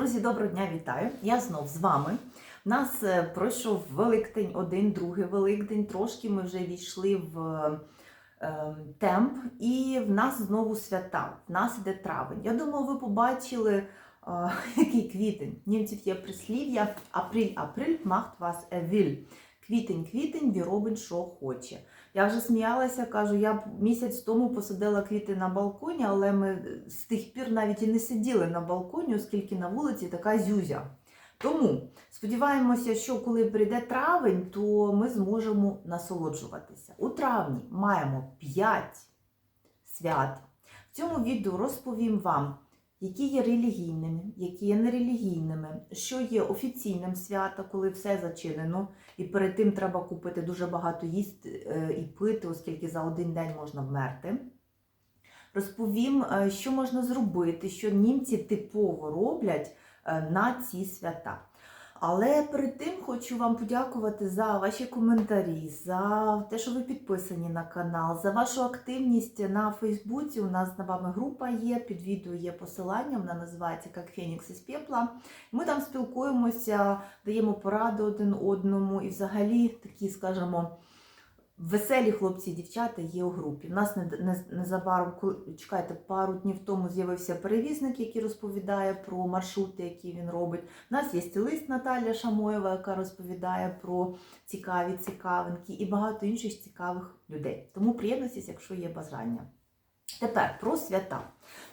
Друзі, доброго дня, вітаю! Я знов з вами. У нас е, пройшов Великдень, один, другий Великдень. Трошки ми вже війшли в е, темп, і в нас знову свята. В нас іде травень. Я думаю, ви побачили, е, який квітень. Німців є прислів'я Априль, априль, macht was er will. Квітень, квітень, він робить, що хоче. Я вже сміялася, кажу, я місяць тому посадила квіти на балконі, але ми з тих пір навіть і не сиділи на балконі, оскільки на вулиці така зюзя. Тому сподіваємося, що коли прийде травень, то ми зможемо насолоджуватися. У травні маємо 5 свят. В цьому відео розповім вам, які є релігійними, які є нерелігійними, що є офіційним свята, коли все зачинено, і перед тим треба купити дуже багато їсти е, і пити, оскільки за один день можна вмерти. Розповім, е, що можна зробити, що німці типово роблять е, на ці свята. Але перед тим хочу вам подякувати за ваші коментарі, за те, що ви підписані на канал, за вашу активність на Фейсбуці. У нас з вами група є, під відео є посилання, вона називається як Фенікс із пепла. Ми там спілкуємося, даємо поради один одному і взагалі такі, скажімо, Веселі хлопці і дівчата є у групі. У нас не- не- незабаром, чекайте, пару днів тому з'явився перевізник, який розповідає про маршрути, які він робить. У нас є стилист Наталія Шамоєва, яка розповідає про цікаві цікавинки і багато інших цікавих людей. Тому приєднуйтесь, якщо є бажання. Тепер про свята.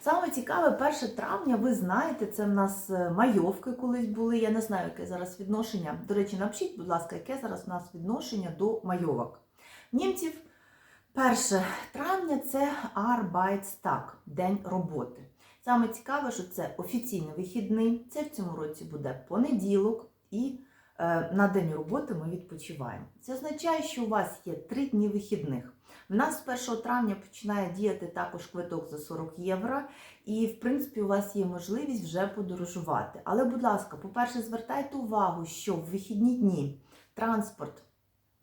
Саме цікаве, 1 травня, ви знаєте, це в нас е, майовки колись були. Я не знаю, яке зараз відношення. До речі, напишіть, будь ласка, яке зараз у нас відношення до майовок. Німців 1 травня це Arbeitstag, День роботи. Саме цікаве, що це офіційний вихідний, це в цьому році буде понеділок, і е, на день роботи ми відпочиваємо. Це означає, що у вас є 3 дні вихідних. В нас з 1 травня починає діяти також квиток за 40 євро, і в принципі у вас є можливість вже подорожувати. Але, будь ласка, по-перше, звертайте увагу, що в вихідні дні транспорт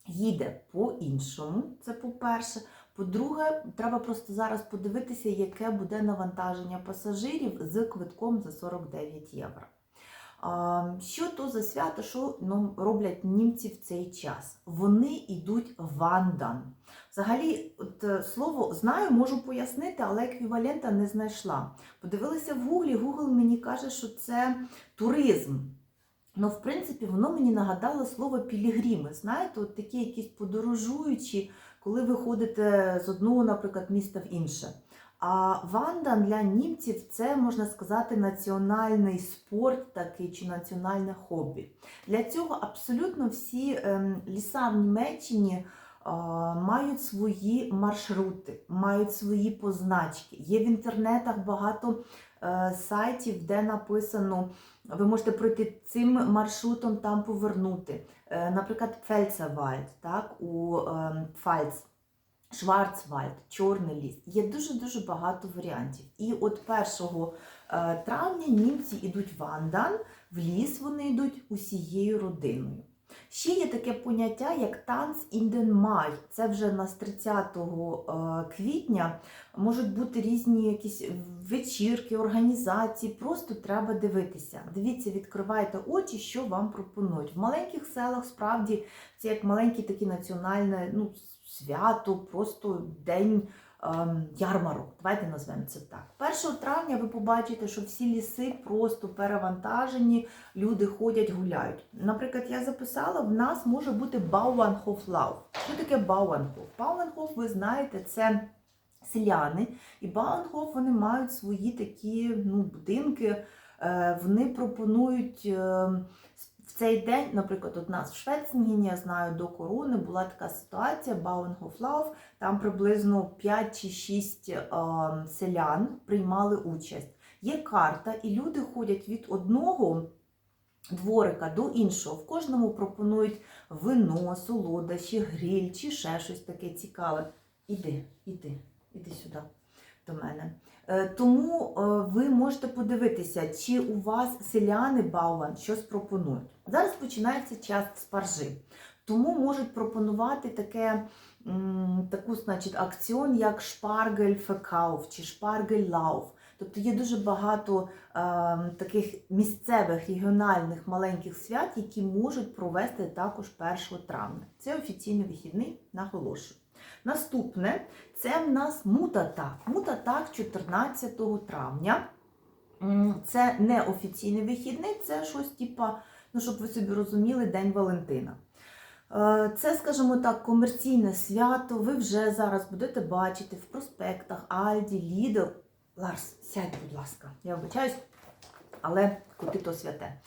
їде по-іншому, це по-перше. По-друге, треба просто зараз подивитися, яке буде навантаження пасажирів з квитком за 49 євро. Що то за свято, що ну, роблять німці в цей час? Вони йдуть вандан. Взагалі, от, е, слово знаю, можу пояснити, але еквівалента не знайшла. Подивилася в Гуглі, Google мені каже, що це туризм. Ну, в принципі, воно мені нагадало слово пілігрими. Знаєте, от такі якісь подорожуючі, коли ви ходите з одного, наприклад, міста в інше. А вандан для німців це, можна сказати, національний спорт такий чи національне хобі. Для цього абсолютно всі ем, ліса в Німеччині а, мають свої маршрути, мають свої позначки. Є в інтернетах багато е, сайтів, де написано, ви можете пройти цим маршрутом, там повернути. Е, Наприклад, Пфельцервальд, так, у е, Пфальц. Шварцвальд, Чорний ліс. Є дуже-дуже багато варіантів. І от 1 е, травня німці йдуть в Андан, в ліс вони йдуть усією родиною. Ще є таке поняття, як танц інден май. Це вже у нас 30 е, квітня. Можуть бути різні якісь вечірки, організації. Просто треба дивитися. Дивіться, відкривайте очі, що вам пропонують. В маленьких селах справді це як маленький такий національне ну, свято, просто день ярмарок. Давайте назвемо це так. 1 травня ви побачите, що всі ліси просто перевантажені, люди ходять, гуляють. Наприклад, я записала, в нас може бути Bauernhoflauf. Що таке Bauernhof? Bauernhof, ви знаєте, це селяни, і Bauernhof вони мають свої такі ну, будинки. Е, Вони пропонують е, в цей день, наприклад, у нас в Швецингені, я знаю, до корони була така ситуація, Bauernhoflauf, там приблизно 5 чи 6 е, селян приймали участь. Є карта, і люди ходять від одного дворика до іншого. В кожному пропонують вино, солодощі, гриль чи ще щось таке цікаве. Іди, іди, іди сюди до мене. Е, Тому е, ви можете подивитися, чи у вас селяни Бауван щось пропонують. Зараз починається час спаржи, тому можуть пропонувати таке, таку значить, акціон, як шпаргель фекауф чи шпаргель лауф. Тобто є дуже багато е, таких місцевих регіональних маленьких свят, які можуть провести також 1 травня. Це офіційний вихідний, наголошую. Наступне це в нас мутатак. Мутатак 14 травня. Це не офіційний вихідний, це щось типа, ну щоб ви собі розуміли, День Валентина. Е, Це, скажімо так, комерційне свято. Ви вже зараз будете бачити в проспектах Альді, Лідо. Ларс, сядь, будь ласка, я вибачаюсь, але куди то святе.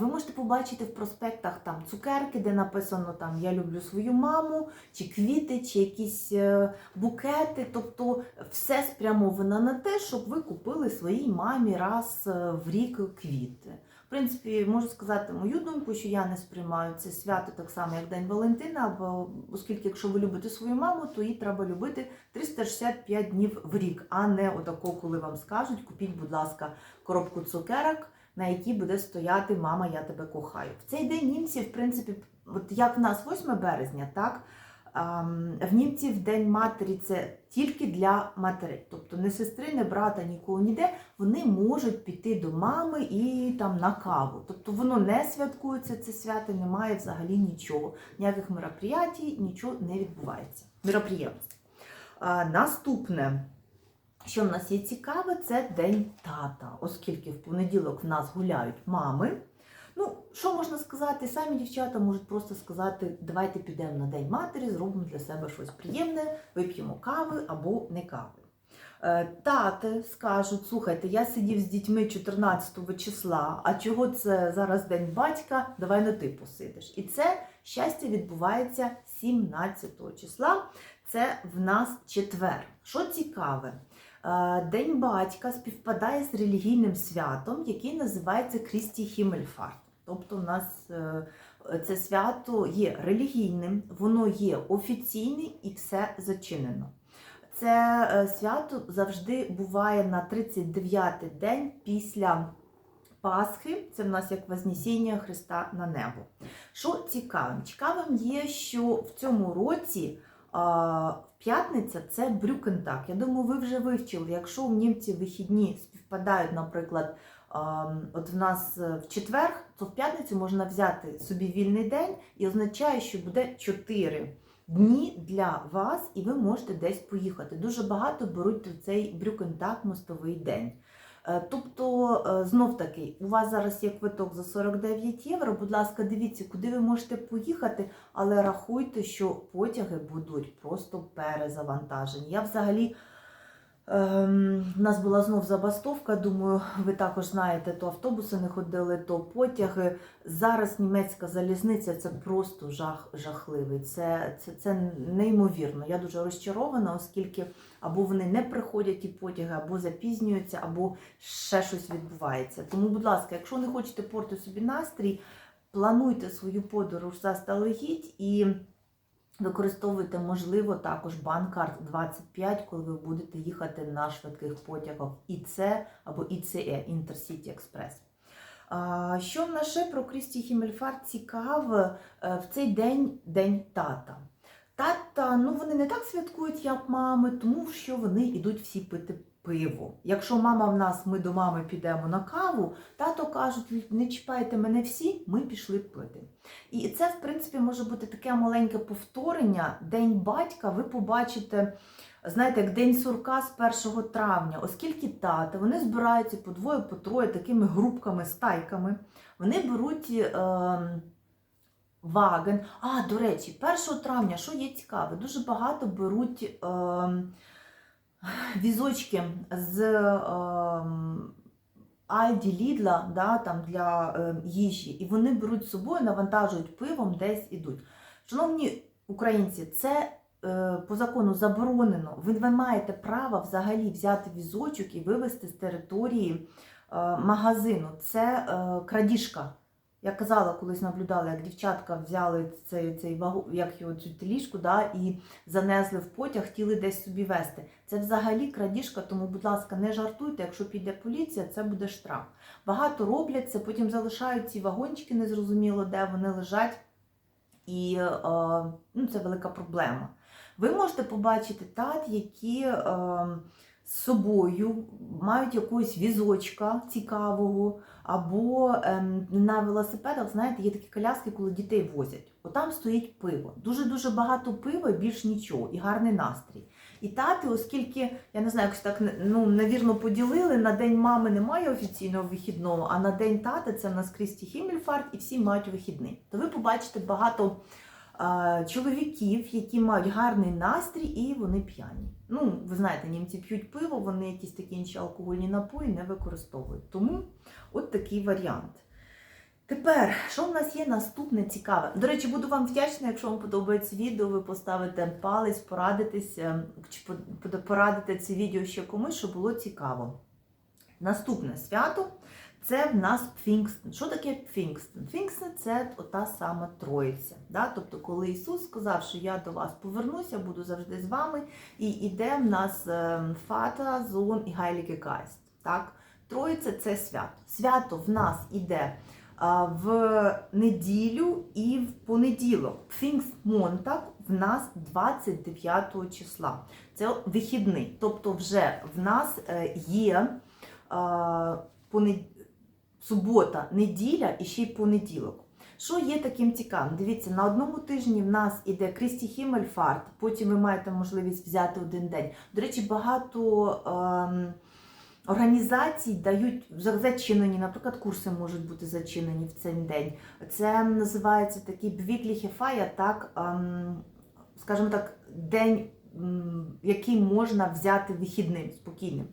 Ви можете побачити в проспектах там цукерки, де написано там Я люблю свою маму, чи квіти, чи якісь е, букети. Тобто все спрямовано на те, щоб ви купили своїй мамі раз е, в рік квіти. Принципі, можу сказати мою думку, що я не сприймаю це свято так само, як День Валентина, бо оскільки, якщо ви любите свою маму, то її треба любити 365 днів в рік, а не отако, коли вам скажуть, купіть, будь ласка, коробку цукерок, на якій буде стояти Мама, я тебе кохаю. В цей день німці, в принципі, от як в нас 8 березня, так. В німців День матері це тільки для матерей, тобто не сестри, не брата, нікого ніде вони можуть піти до мами і там на каву. Тобто воно не святкується, це свято, немає взагалі нічого. Ніяких мероприятій, нічого не відбувається. Мероприємств. Наступне, що в нас є цікаве, це День тата, оскільки в понеділок в нас гуляють мами. Що можна сказати? Самі дівчата можуть просто сказати, давайте підемо на День матері, зробимо для себе щось приємне, вип'ємо кави або не кави. Е, Тати скажуть, слухайте, я сидів з дітьми 14 числа, а чого це зараз день батька? Давай на ти посидиш. І це щастя відбувається 17 числа. Це в нас четвер. Що цікаве? е, День батька співпадає з релігійним святом, який називається Крісті Хімельфарт. Тобто, у нас е, це свято є релігійним, воно є офіційне і все зачинено. Це е, свято завжди буває на 39-й день після Пасхи. Це в нас як Вознесіння Христа на небо. Що цікавим? Цікавим є, що в цьому році п'ятниця це брюкентак. Я думаю, ви вже вивчили, якщо в німці вихідні співпадають, наприклад, от в нас е, в четвер, то в п'ятницю можна взяти собі вільний день і означає, що буде 4 дні для вас, і ви можете десь поїхати. Дуже багато беруть цей брюкентак мостовий день. Е, Тобто, е, знов таки, у вас зараз є квиток за 49 євро. Будь ласка, дивіться, куди ви можете поїхати, але рахуйте, що потяги будуть просто перезавантажені. Я взагалі. Ем, у нас була знов забастовка, думаю, ви також знаєте, то автобуси не ходили, то потяги. Зараз німецька залізниця це просто жах жахливий. Це, це, це неймовірно. Я дуже розчарована, оскільки або вони не приходять ті потяги, або запізнюються, або ще щось відбувається. Тому, будь ласка, якщо не хочете портити собі настрій, плануйте свою подорож заздалегідь і. Використовуйте, можливо, також банкарт 25, коли ви будете їхати на швидких потягах ІЦ або ІЦЕ Інтерсіті Експрес. Що в ще про Крісті Хімельфарт цікаве е, в цей день День тата. Тата, ну вони не так святкують, як мами, тому що вони йдуть всі пити пиво. Якщо мама в нас, ми до мами підемо на каву, тато кажуть, не чіпайте мене всі, ми пішли пити. І це, в принципі, може бути таке маленьке повторення. День батька ви побачите, знаєте, як День сурка з 1 травня, оскільки тата, вони збираються по двоє, по троє такими групками, стайками. Вони беруть. Е, Ваген. А, до речі, 1 травня, що є цікаве, дуже багато беруть е, візочки з е, Альді Лідла да, там, для е, їжі, і вони беруть з собою, навантажують пивом, десь ідуть. Шановні українці, це е, по закону заборонено. Ви не маєте права взагалі взяти візочок і вивезти з території е, магазину. Це е, крадіжка. Я казала, колись наблюдала, як дівчатка взяли цей, цей вагу, як його цю теліжку, да, і занесли в потяг, хотіли десь собі вести. Це взагалі крадіжка, тому, будь ласка, не жартуйте, якщо піде поліція, це буде штраф. Багато роблять це, потім залишають ці вагончики, незрозуміло, де вони лежать, і е, ну, це велика проблема. Ви можете побачити тат, які е, з собою, мають якогось візочка цікавого, або ем, на велосипедах, знаєте, є такі коляски, коли дітей возять. Отам стоїть пиво. Дуже-дуже багато пива, більш нічого, і гарний настрій. І тати, оскільки, я не знаю, якось так ну, навірно поділили, на День мами немає офіційного вихідного, а на День тати це в нас Крісті Хіммельфарт, і всі мають вихідний. То ви побачите багато чоловіків, які мають гарний настрій і вони п'яні. Ну, ви знаєте, німці п'ють пиво, вони якісь такі інші алкогольні напої не використовують. Тому от такий варіант. Тепер, що в нас є наступне цікаве? До речі, буду вам вдячна, якщо вам подобається відео, ви поставите палець, порадитесь, чи по- по- порадите це відео ще комусь, щоб було цікаво. Наступне свято це в нас Пфінгстен. Що таке Пфінгстен? Пфінгстен це ота сама Троїця. Да? Тобто, коли Ісус сказав, що я до вас повернуся, буду завжди з вами, і іде в нас Фата, Зон і Гайліке Гайст. Так? Троїця це свято. Свято в нас іде в неділю і в понеділок. Пфінгстмонтак в нас 29 числа. Це вихідний. Тобто, вже в нас е, є понед... субота, неділя і ще й понеділок. Що є таким цікавим? Дивіться, на одному тижні в нас іде Крісті Хіммельфарт, потім ви маєте можливість взяти один день. До речі, багато ем, організацій дають зачинені, наприклад, курси можуть бути зачинені в цей день. Це називається такий бвікліхефая, так, ем, скажімо так, день, який можна взяти вихідним, спокійним.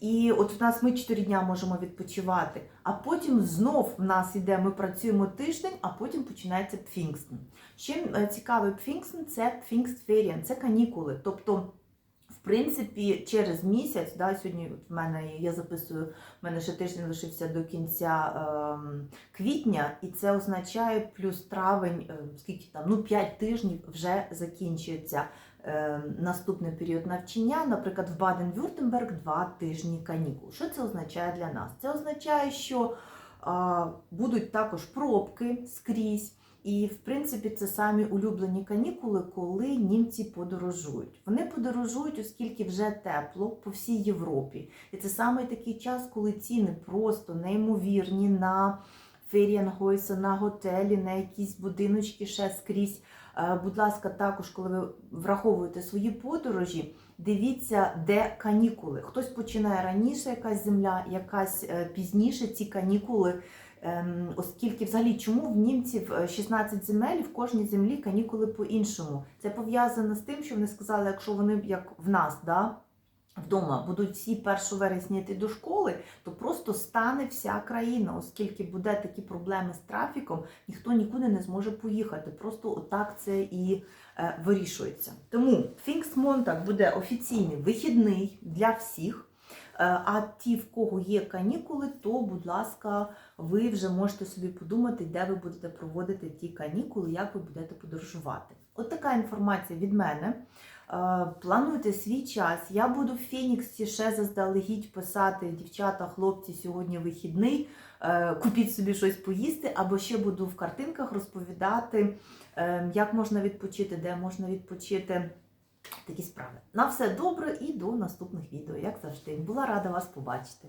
І от у нас ми 4 дня можемо відпочивати, а потім знов в нас іде, ми працюємо тиждень, а потім починається Пфінгстен. Чим е, цікавий Пфінгстен, це Пфінгстферіан, це канікули. Тобто, принципі, через місяць, да, сьогодні в мене я записую, в мене ще тиждень лишився до кінця ем, квітня, і це означає плюс травень, е, скільки там, ну 5 тижнів вже закінчується е, наступний період навчання, наприклад, в Баден-Вюртемберг два тижні канікул. Що це означає для нас? Це означає, що а, будуть також пробки скрізь. І, в принципі, це самі улюблені канікули, коли німці подорожують. Вони подорожують, оскільки вже тепло по всій Європі. І це саме такий час, коли ціни просто неймовірні на феріангойси, на готелі, на якісь будиночки ще скрізь. Е, Будь ласка, також, коли ви враховуєте свої подорожі, дивіться, де канікули. Хтось починає раніше, якась земля, якась е, пізніше ці канікули. Ем, Оскільки взагалі чому в німців е, 16 земель, в кожній землі канікули по-іншому. Це пов'язано з тим, що вони сказали, якщо вони як в нас, да, вдома будуть всі 1 вересня йти до школи, то просто стане вся країна, оскільки буде такі проблеми з трафіком, ніхто нікуди не зможе поїхати. Просто отак це і е, вирішується. Тому Пфінгстмонтак буде офіційний вихідний для всіх. Е, А ті, в кого є канікули, то, будь ласка, ви вже можете собі подумати, де ви будете проводити ті канікули, як ви будете подорожувати. От така інформація від мене. Е, Плануйте свій час. Я буду в Фініксі ще заздалегідь писати дівчата, хлопці, сьогодні вихідний. е, Купіть собі щось поїсти, або ще буду в картинках розповідати, е, як можна відпочити, де можна відпочити. Такі справи. На все добре і до наступних відео, як завжди. Була рада вас побачити.